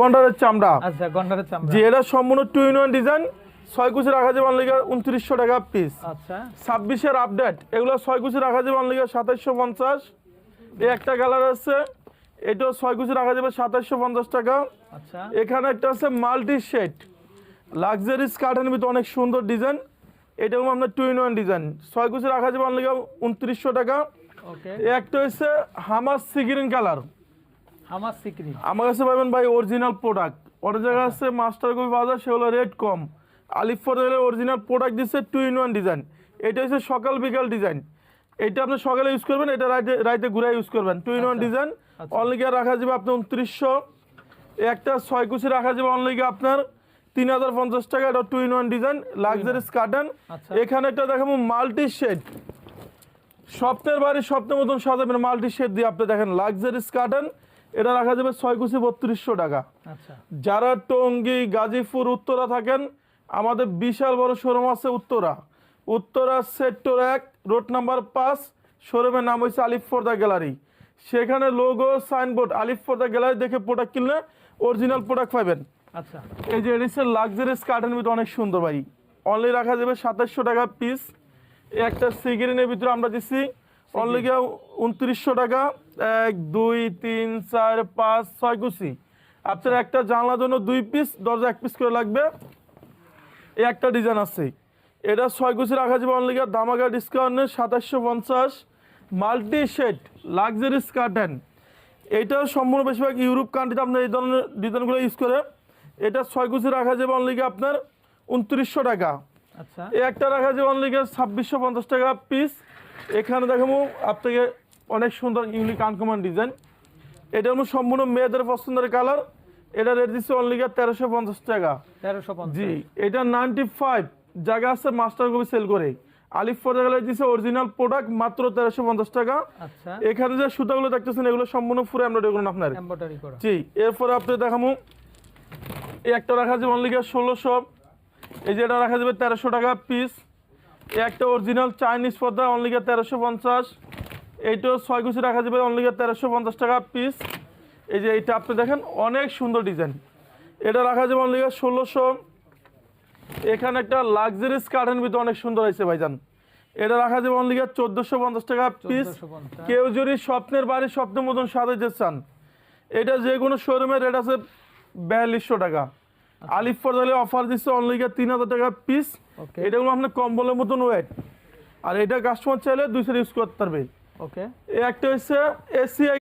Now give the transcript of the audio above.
গন্ডারের চামড়া। আচ্ছা গন্ডারের চামড়া। যে এটা সম্পূর্ণ টু ইন ওয়ান ডিজাইন ছয় কুচি রাখা যাবে অনলিগা উনত্রিশশো টাকা পিস আচ্ছা। ছাব্বিশের আপডেট এগুলো ছয় কুচি রাখা যাবে অনলিগা সাতাইশশো পঞ্চাশ। এই একটা কালার আছে। এটাও ছয় কুচি রাখা যাবে সাতাইশশো পঞ্চাশ টাকা। আচ্ছা। এখানে একটা আছে মাল্টি শেড লাক্সারি স্কার্টের ভিতরে অনেক সুন্দর ডিজাইন এটাও আপনার টু ইন ওয়ান ডিজাইন ছয় কুচি রাখা যাবে অনলিগা উনত্রিশশো টাকা। একটা হচ্ছে হামার সিগ্রিন কালার আমার সিক্রি আমার কাছে পাবেন ভাই অরিজিনাল প্রোডাক্ট ওর জায়গায় আছে মাস্টার কপি যায় সেগুলো রেট কম। আলিফ ফোর্ডের অরিজিনাল প্রোডাক্ট দিচ্ছে টু ইন ওয়ান ডিজাইন এটা হচ্ছে সকাল বিকাল ডিজাইন এটা আপনি সকালে ইউজ করবেন এটা রাইতে রাইতে ঘুরে ইউজ করবেন। Two in one design. Only গিয়ে রাখা যাবে আপনার উনত্রিশশো। একটা ছয় কুচি রাখা যাবে অনলি গিয়ে আপনার তিন হাজার পঞ্চাশ টাকা। এটা two in one design luxurious carton. এখানে একটা দেখাবো মাল্টি শেড স্বপ্নের বাড়ি স্বপ্নের মতন সাজাবেন মাল্টি শেড দিয়ে আপনি দেখেন লাক্সারিস কার্টন এটা রাখা যাবে ছয় কুচি বত্রিশশো টাকা। আচ্ছা। যারা টঙ্গী গাজীপুর উত্তরা থাকেন আমাদের বিশাল বড় শোরুম আছে উত্তরা। উত্তরা সেক্টর এক রোড নাম্বার পাঁচ শোরুমের নাম হচ্ছে আলিফ ফোর্দা গ্যালারি। সেখানে logo signboard Alif Forda gallery দেখে প্রোডাক্ট কিনলে অরিজিনাল প্রোডাক্ট পাবেন আচ্ছা। এই যে এডিসের লাক্সারিস কার্টের ভিতরে অনেক সুন্দর ভাই। অনলি রাখা যাবে সাতাশশো টাকা পিস একটা সিগারেটের ভিতরে আমরা দিচ্ছি অনলি গিয়ে উনত্রিশশো টাকা। এক দুই তিন চার পাঁচ ছয় কুচি। আপনার একটা জানলার জন্য দুই পিস দরজা এক পিস করে লাগবে। এই একটা ডিজাইন আছে। এটা ছয় কুচি রাখা যাবে অনলি দামাগা ডিসকাউন্টে সাতাশশো পঞ্চাশ। মাল্টি শেড লাক্সারিস কার্টেন এটা সম্পূর্ণ বেশিরভাগ ইউরোপ কান্ট্রিতে আপনার এই ধরনের ডিজাইনগুলো ইউজ করে। এটা ছয় কুচি রাখা যাবে অনলি আপনার উনত্রিশশো টাকা। আচ্ছা। এই একটা রাখা যাবে অনলি ছাব্বিশশো পঞ্চাশ টাকা পিস এখানে দেখাবো আপনাকে অনেক সুন্দর ইউনিক আনকমন ডিজাইন এটা হলো সম্পূর্ণ মেয়েদের পছন্দের কালার এটা রেট দিচ্ছে অনলি তেরোশো পঞ্চাশ টাকা। তেরোশো জি এটা নাইনটি ফাইভ জায়গা আছে মাস্টার কপি সেল করে। আলিফ ফোর্ডার দিচ্ছে অরিজিনাল প্রোডাক্ট মাত্র তেরোশো পঞ্চাশ টাকা। আচ্ছা। এখানে যে সুতাগুলো দেখতেছেন এগুলো সম্পূর্ণ ফুরে আমরা দেখুন আপনার। জি এরপরে আপনি দেখামু। এই একটা রাখা যাবে অনলি ষোলোশো। এই যে এটা রাখা যাবে তেরোশো টাকা পিস একটা অরিজিনাল চাইনিজ পর্দা অনলি তেরোশো পঞ্চাশ। এইটাও ছয় কুচি রাখা যাবে অনলি তেরোশো পঞ্চাশ টাকা পিস এই যে এইটা আপনি দেখেন অনেক সুন্দর ডিজাইন এটা রাখা যাবে অনলি ষোলোশো। এখানে একটা লাক্সারিস কার্টেন ভিতরে অনেক সুন্দর হয়েছে ভাইজান। এটা রাখা যাবে অনলি চোদ্দোশো পঞ্চাশ টাকা পিস 1450 কেউ যদি স্বপ্নের বাড়ি স্বপ্নের মতন সাজাইতে চান এটা যে কোনো শোরুমের রেট আছে বিয়াল্লিশশো টাকা। আলিফ ফরদালে অফার দিচ্ছে অনলি তিন হাজার টাকা পিস এটা হলো আপনার কম্বলের মতন ওয়েট আর এটা কাস্টমার চাইলে দুইশো ইউজ করতে পারবে। ওকে একটা হচ্ছে এসি